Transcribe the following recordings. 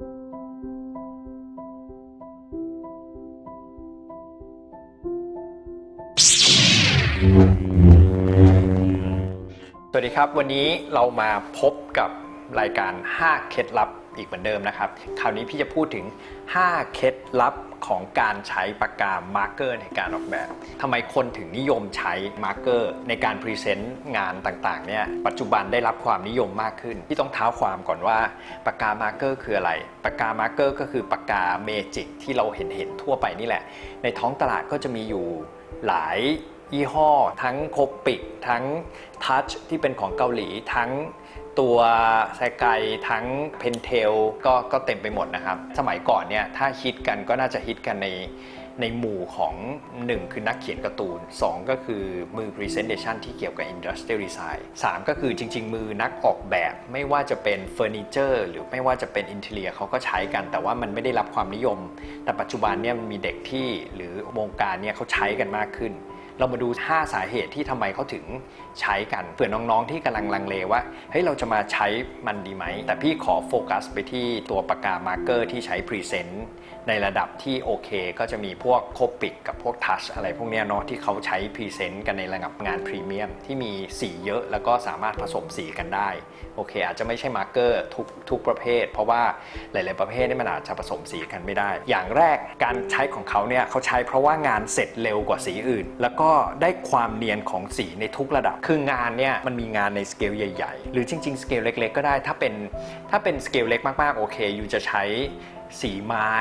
สวัสดีครับ วันนี้เรามาพบกับรายการ 5 เคล็ดลับ อีกเหมือนเดิมนะครับ คราวนี้พี่จะพูดถึง 5 เคล็ดลับของการใช้ปากกามาร์กเกอร์ในการออกแบบทำไมคนถึงนิยมใช้มาร์กเกอร์ในการพรีเซนต์งานต่างๆเนี่ยปัจจุบันได้รับความนิยมมากขึ้น ที่ต้องเท้าความก่อนว่าปากกามาร์กเกอร์คืออะไรปากกามาร์กเกอร์ก็คือปากกาเมจิกที่เราเห็นเห็นทั่วไปนี่แหละ ในท้องตลาดก็จะมีอยู่หลาย ยี่ห้อ ทั้งโคปิกทั้งทัชที่เป็นของเกาหลี ทั้งตัวไซไกทั้งเพนเทลก็ก็เต็มไปหมดนะครับ สมัยก่อนเนี่ยถ้าฮิตกันก็น่าจะฮิตกันในในหมู่ของ 1 คือนักเขียนการ์ตูน 2 ก็คือมือ Presentation ที่เกี่ยวกับ Industrial Design 3 ก็คือจริง ๆ มือนักออกแบบ ไม่ว่าจะเป็นเฟอร์นิเจอร์หรือไม่ว่าจะเป็นอินเทเลียเขาก็ใช้กัน แต่ว่ามันไม่ได้รับความนิยม แต่ปัจจุบันเนี่ยมันมีเด็กที่หรือวงการเนี่ยเขาใช้กันมากขึ้น เรามาดู 5 สาเหตุที่ทำไมเขาถึงใช้กันเผื่อน้องๆที่กำลังลังเลว่าเฮ้ยเราจะมาใช้มันดีไหม แต่พี่ขอโฟกัสไปที่ตัวปากกามาร์เกอร์ที่ใช้พรีเซนต์ในระดับที่โอเค ก็จะมีพวกโคปิกกับพวกทัชอะไรพวกเนี้ยเนาะที่เขาใช้พรีเซนต์กันในระดับงานพรีเมียมที่มีสีเยอะแล้วก็สามารถผสมสีกันได้โอเค อาจจะไม่ใช่มาร์เกอร์ทุกทุกประเภท เพราะว่าหลาย ๆ ประเภทนี่มันอาจจะผสมสีกันไม่ได้ อย่างแรกการใช้ของเขาเนี่ยเขาใช้เพราะว่างานเสร็จเร็วกว่าสีอื่น แล้วก็ได้ความเนียนของสีในทุกระดับ คืองานเนี่ยมันมีงานในสเกลใหญ่ ๆ หรือจริง ๆ สเกลเล็ก ๆ ก็ได้ ถ้าเป็นถ้าเป็นสเกลเล็กมากๆ โอเค อยู่จะใช้สีไม้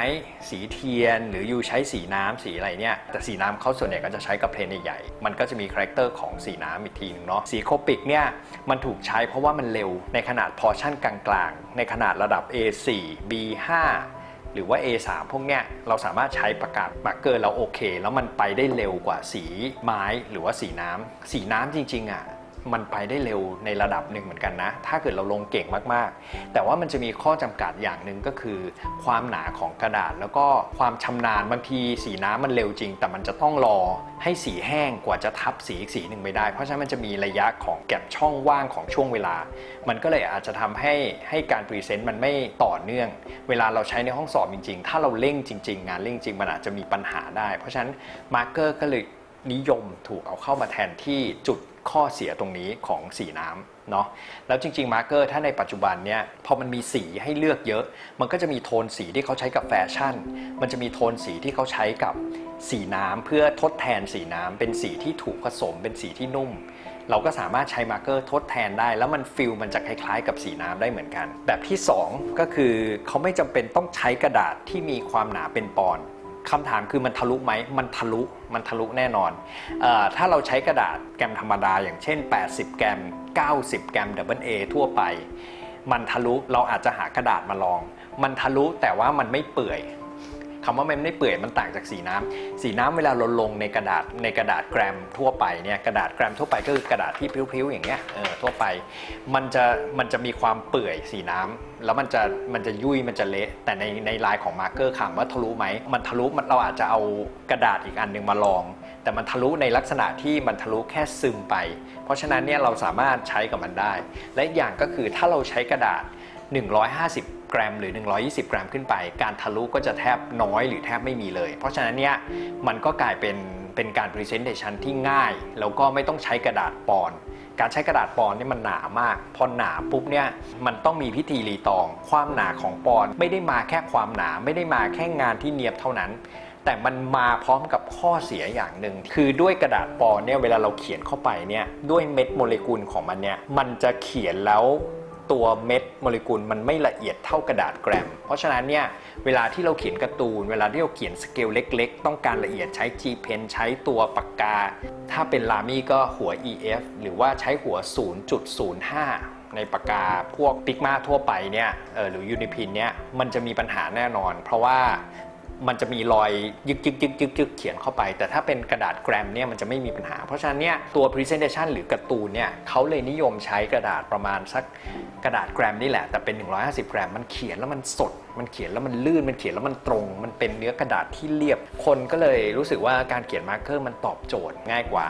สีเทียน หรืออยู่ใช้สีน้ำสีอะไรเนี่ย แต่สีน้ำเขาส่วนใหญ่ก็จะใช้กับเพลนใหญ่ๆมันก็จะมีคาแรคเตอร์ของสีน้ำอีกทีนึงเนาะสีโคปิกเนี่ยมันถูกใช้เพราะว่ามันเร็วในขนาดพอชั่นกลางๆ ในขนาดระดับ A4 B5 หรือว่า A3 พวกเนี้ยเราสามารถใช้ประกาศมาร์กเกอร์เราโอเค แล้วมันไปได้เร็วกว่าสีไม้หรือว่าสีน้ำสีน้ำจริงๆอะ มันไปได้เร็วในระดับหนึ่งเหมือนกันนะ ถ้าเกิดเราลงเก่งมากๆ แต่ว่ามันจะมีข้อจำกัดอย่างหนึ่งก็คือ ความหนาของกระดาษ แล้วก็ความชำนาญบางทีสีน้ำมันเร็วจริง แต่มันจะต้องรอให้สีแห้งกว่าจะทับสีอีกสีหนึ่งไม่ได้ เพราะฉะนั้นมันจะมีระยะของแก็บช่องว่างของช่วงเวลา มันก็เลยอาจจะทำให้ให้การพรีเซนต์มันไม่ต่อเนื่อง เวลาเราใช้ในห้องสอบจริง ๆ ถ้าเราเร่งจริง ๆ งานเร่งจริงมันอาจจะมีปัญหาได้ เพราะฉะนั้นมาร์กเกอร์ก็เลย นิยมถูกเอาเข้ามาแทนที่จุดข้อเสียตรงนี้ของสีน้ำเนาะแล้วจริงๆมาร์กเกอร์ถ้าในปัจจุบันเนี่ยพอมันมีสีให้เลือกเยอะ มันก็จะมีโทนสีที่เขาใช้กับแฟชั่น มันจะมีโทนสีที่เขาใช้กับสีน้ำเพื่อทดแทนสีน้ำเป็นสีที่ถูกผสมเป็นสีที่นุ่ม เราก็สามารถใช้มาร์กเกอร์ทดแทนได้ แล้วมันฟิลมันจะคล้ายๆ กับสีน้ำได้เหมือนกัน แบบที่ 2 ก็คือเขาไม่จำเป็นต้องใช้กระดาษที่มีความหนาเป็นปอนด์ คำถามคือมันทะลุไหมมันทะลุมันทะลุแน่นอนออถ้าเราใช้กระดาษแกรมธรรมดา อย่างเช่น 80 แกรม 90 แกรม AA ทั่วไป มันทะลุเราอาจจะหากระดาษมาลอง มันทะลุแต่ว่ามันไม่เปื่อย คำว่ามันไม่เปื่อยมันต่างจากสีน้ำสีน้ำเวลาเราลงในกระดาษในกระดาษแกรมทั่วไปเนี่ยกระดาษแกรมทั่วไปก็คือกระดาษที่พริ้วๆอย่างเงี้ยเออทั่วไป มันจะมันจะมีความเปื่อยสีน้ำแล้วมันจะมันจะยุ่ยมันจะเละ แต่ในในลายของมาร์กเกอร์ถามว่าทะลุไหมมันทะลุมันเราอาจจะเอากระดาษอีกอันหนึ่งมาลอง แต่มันทะลุในลักษณะที่มันทะลุแค่ซึมไป เพราะฉะนั้นเนี่ยเราสามารถใช้กับมันได้ และอย่างก็คือถ้าเราใช้กระดาษ 150 กรัม หรือ 120 กรัมขึ้นไป การทะลุก็จะแทบน้อยหรือแทบไม่มีเลย เพราะฉะนั้นเนี่ยมันก็กลายเป็นเป็นการ Presentation ที่ง่าย แล้วก็ไม่ต้องใช้กระดาษปอนการใช้กระดาษปอนนี่มันหนามาก พอหนาปุ๊บเนี่ยมันต้องมีพิธีรีตอง ความหนาของปอนไม่ได้มาแค่ความหนาไม่ได้มาแค่งานที่เนียบเท่านั้น แต่มันมาพร้อมกับข้อเสียอย่างหนึ่งคือด้วยกระดาษปอนเนี่ยเวลาเราเขียนเข้าไปเนี่ยด้วยเม็ดโมเลกุลของมันเนี่ยมันจะเขียนแล้ว ตัวเม็ดโมเลกุลมันไม่ละเอียดเท่ากระดาษแกรม เพราะฉะนั้นเนี่ยเวลาที่เราเขียนการ์ตูน เวลาที่เราเขียนสเกลเล็ก ๆ ต้องการละเอียดใช้ G Pen ใช้ตัวปากกา ถ้าเป็นลามี่ก็หัว EF หรือว่าใช้หัว 0.05ในปากกาพวกปิกมาทั่วไปเนี่ยเออหรือยูนิพินเนี่ยมันจะมีปัญหาแน่นอน เพราะว่า มันจะมีรอยยึกยึกยึกยึกยึกเขียนเข้าไป แต่ถ้าเป็นกระดาษแกรมเนี่ยมันจะไม่มีปัญหา เพราะฉะนั้นเนี่ยตัว Presentation หรือการ์ตูนเนี่ยเขาเลยนิยมใช้กระดาษประมาณสักกระดาษแกรมนี่แหละ แต่เป็น 150 แกรม มันเขียนแล้วมันสด มันเขียนแล้วมันลื่น มันเขียนแล้วมันตรง มันเป็นเนื้อกระดาษที่เรียบ คนก็เลยรู้สึกว่าการเขียนมาร์กเกอร์มันตอบโจทย์ง่ายกว่า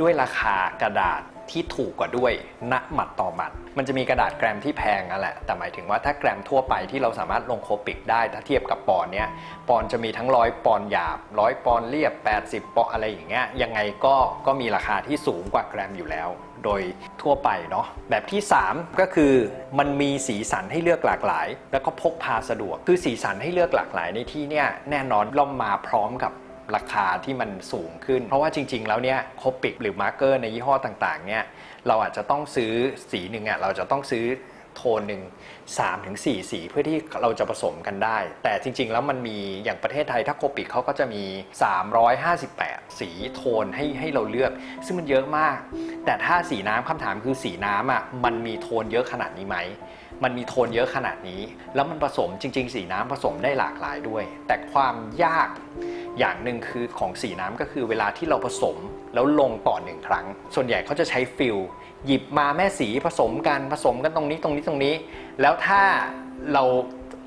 ด้วยราคากระดาษ ที่ถูกกว่าด้วยณหมัดต่อหมัด มันจะมีกระดาษแกรมที่แพงนั่นแหละ แต่หมายถึงว่าถ้าแกรมทั่วไปที่เราสามารถลงโคปิกได้ถ้าเทียบกับปอนเนี้ยปอนจะมีทั้งร้อยปอนหยาบร้อยปอนเรียบ 80 ปอนด์อะไรอย่างเงี้ยยังไงก็ก็มีราคาที่สูงกว่าแกรมอยู่แล้ว โดยทั่วไปเนาะแบบที่ 3 ก็คือมันมีสีสันให้เลือกหลากหลาย แล้วก็พกพาสะดวกคือสีสันให้เลือกหลากหลายในที่เนี้ยแน่นอนเรามาพร้อมกับ ราคาที่มันสูงขึ้น เพราะว่าจริง ๆ แล้วเนี่ยโคปิกหรือมาร์เกอร์ในยี่ห้อต่างๆเนี่ยเราอาจจะต้องซื้อสีหนึ่งอะเราจะต้องซื้อโทนหนึ่ง3ถึง4สีเพื่อที่เราจะผสมกันได้ แต่จริง ๆ แล้วมันมีอย่างประเทศไทยถ้าโคปิกเขาก็จะมี 358 สีโทนให้ให้เราเลือก ซึ่งมันเยอะมาก แต่ถ้าสีน้ำคำถามคือสีน้ำอะมันมีโทนเยอะขนาดนี้ไหมมันมีโทนเยอะขนาดนี้ แล้วมันผสมจริง ๆ สีน้ำผสมได้หลากหลายด้วย แต่ความยาก อย่างหนึ่งคือของสีน้ำก็คือเวลาที่เราผสมแล้วลงต่อหนึ่งครั้ง ส่วนใหญ่เขาจะใช้ฟิลหยิบมาแม่สีผสมกันผสมกันตรงนี้ตรงนี้ตรงนี้ แล้วถ้าเรา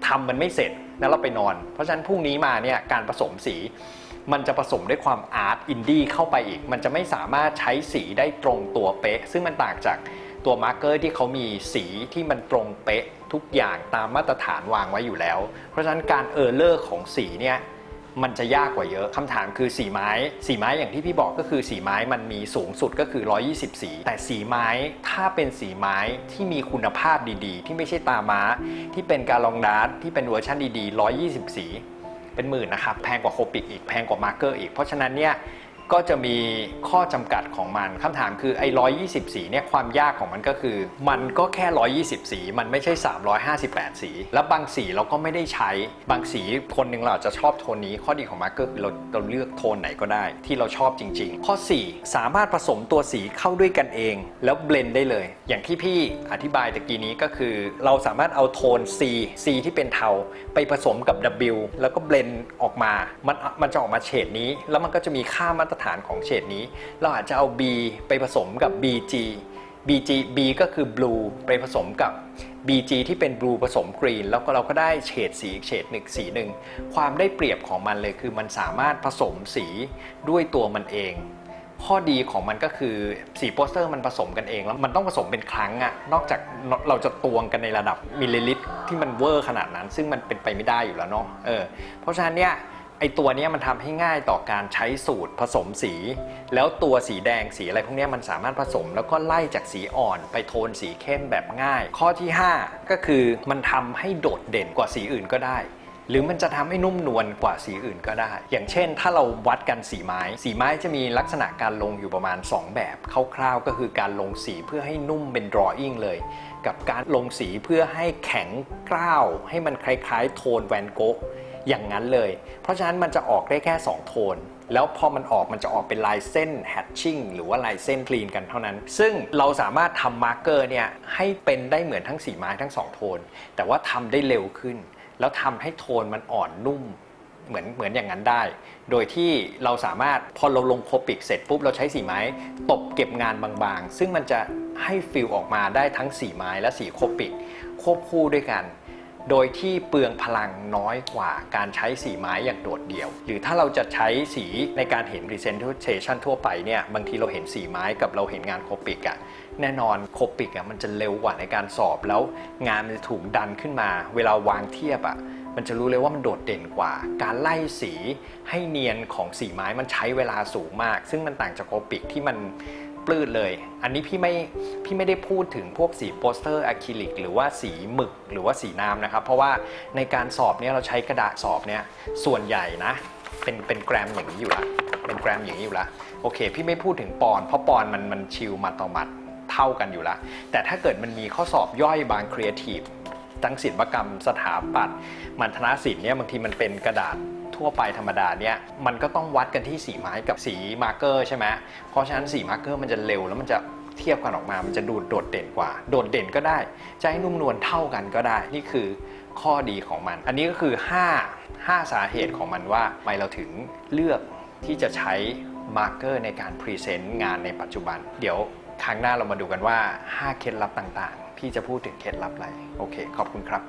ทำมันไม่เสร็จแล้วเราไปนอน เพราะฉะนั้นพรุ่งนี้มาเนี่ยการผสมสีมันจะผสมด้วยความอาร์ตอินดี้เข้าไปอีก มันจะไม่สามารถใช้สีได้ตรงตัวเป๊ะ ซึ่งมันต่างจากตัวมาร์กเกอร์ที่เขามีสีที่มันตรงเป๊ะทุกอย่างตามมาตรฐานวางไว้อยู่แล้ว เพราะฉะนั้นการเออร์เลอร์ของสีเนี่ย มันจะยากกว่าเยอะคำถามคือสีไม้สีไม้อย่างที่พี่บอกก็คือสีไม้มันมีสูงสุดก็คือ 120 สี แต่สีไม้ถ้าเป็นสีไม้ที่มีคุณภาพดีๆ ที่ไม่ใช่ตาม้า ที่เป็นการลองดาร์ทที่เป็นเวอร์ชันดีๆ 120 สี เป็นหมื่นนะครับ แพงกว่าโคปิกอีกแพงกว่ามาร์เกอร์อีกเพราะฉะนั้นเนี่ย ก็จะมีข้อจำกัดของมันคำถามคือไอ้120สีเนี่ยความยากของมันก็คือ มันก็แค่120สี มันไม่ใช่ 358 สี แล้วบางสีเราก็ไม่ได้ใช้บางสีคนหนึ่งเราอาจจะชอบโทนนี้ข้อดีของมาร์กเกอร์คือเราเราเลือกโทนไหนก็ได้ ที่เราชอบจริง ๆ ข้อ 4 สามารถผสมตัวสีเข้าด้วยกันเอง แล้วเบลนได้เลย อย่างที่พี่อธิบายตะกี้นี้ก็คือ เราสามารถเอาโทน C C ที่เป็นเทาไปผสมกับ W แล้วก็เบลนออกมามันมันจะออกมาเฉดนี้ แล้วมันก็จะมีค่ามาตรรฐานของเฉดนี้ เราอาจจะเอา B ไปผสมกับ BG BG B ก็คือ blue ไปผสมกับ BG ที่เป็น blue ผสม green แล้วก็เราก็ได้เฉดสีอีกเฉดหนึ่งสีหนึ่ง ความได้เปรียบของมันเลยคือมันสามารถผสมสีด้วยตัวมันเอง ข้อดีของมันก็คือสีโปสเตอร์มันผสมกันเอง แล้วมันต้องผสมเป็นครั้งอะนอกจากเราจะตวงกันในระดับมิลลิลิตรที่มันเวอร์ขนาดนั้น ซึ่งมันเป็นไปไม่ได้อยู่แล้วเนาะเออเพราะฉะนั้นเนี่ย ไอตัวนี้มันทำให้ง่ายต่อการใช้สูตรผสมสี แล้วตัวสีแดงสีอะไรพวกนี้มันสามารถผสม แล้วก็ไล่จากสีอ่อนไปโทนสีเข้มแบบง่าย ข้อที่ 5 ก็คือมันทำให้โดดเด่นกว่าสีอื่นก็ได้ หรือมันจะทำให้นุ่มนวลกว่าสีอื่นก็ได้ อย่างเช่น ถ้าเราวัดกันสีไม้ สีไม้จะมีลักษณะการลงอยู่ประมาณ 2 แบบคร่าวๆก็คือการลงสีเพื่อให้นุ่มเป็น drawing เลยกับการลงสีเพื่อให้แข็งกร้าวให้มันคล้ายๆ โทนแวนโกะ อย่างนั้นเลย เพราะฉะนั้นมันจะออกได้แค่ 2 โทน แล้วพอมันออกมันจะออกเป็นลายเส้นแฮตชิ่งหรือว่าลายเส้นคลีนกันเท่านั้น ซึ่งเราสามารถทำมาร์กเกอร์เนี่ยให้เป็นได้เหมือนทั้งสีไม้ทั้ง 2 โทน แต่ว่าทำได้เร็วขึ้น แล้วทำให้โทนมันอ่อนนุ่มเหมือนเหมือนอย่างนั้นได้ โดยที่เราสามารถพอเราลงโคปิกเสร็จปุ๊บเราใช้สีไม้ ตบเก็บงานบางๆ ซึ่งมันจะให้ฟิลออกมาได้ทั้งสีไม้และสีโคปิกควบคู่ด้วยกัน โดยที่เปลืองพลังน้อยกว่าการใช้สีไม้อย่างโดดเดี่ยว หรือถ้าเราจะใช้สีในการเห็น Presentation ทั่วไปเนี่ยบางทีเราเห็นสีไม้กับเราเห็นงานโคปิกอะแน่นอนโคปิกอะมันจะเร็วกว่าในการสอบแล้ว งานมันจะถูกดันขึ้นมา เวลาวางเทียบอะมันจะรู้เลยว่ามันโดดเด่นกว่า การไล่สีให้เนียนของสีไม้มันใช้เวลาสูงมาก ซึ่งมันต่างจากโคปิกที่มัน ปลื้ดเลย อันนี้พี่ไม่พี่ไม่ได้พูดถึงพวกสีโปสเตอร์อะคริลิกหรือว่าสีหมึกหรือว่าสีน้ำนะครับ เพราะว่าในการสอบเนี่ยเราใช้กระดาษสอบเนี่ยส่วนใหญ่นะ เป็นเป็นแกรมอย่างนี้อยู่ละเป็นแกรมอย่างนี้อยู่ละโอเค พี่ไม่พูดถึงปอน เพราะปอนมันมันชิลมัดต่อมัดเท่ากันอยู่ละแต่ถ้าเกิดมันมีข้อสอบย่อยบางครีเอทีฟทั้งศิลปกรรมสถาปัตย์มันธนศิลป์เนี่ยบางทีมันเป็นกระดาษ ทั่วไปธรรมดาเนี่ยมันก็ต้องวัดกันที่สีไม้กับสีมาร์เกอร์ใช่ไหมเพราะฉะนั้นสีมาร์เกอร์มันจะเร็วแล้วมันจะเทียบกันออกมา มันจะดูโดดเด่นกว่า โดดเด่นก็ได้ จะให้นุ่มนวลเท่ากันก็ได้ นี่คือข้อดีของมัน อันนี้ก็คือ 5 5 สาเหตุของมันว่าทำไมเราถึงเลือกที่จะใช้มาร์เกอร์ในการพรีเซนต์งานในปัจจุบัน เดี๋ยวครั้งหน้าเรามาดูกันว่า 5 เคล็ดลับต่างๆ พี่จะพูดถึงเคล็ดลับอะไร โอเค ขอบคุณครับ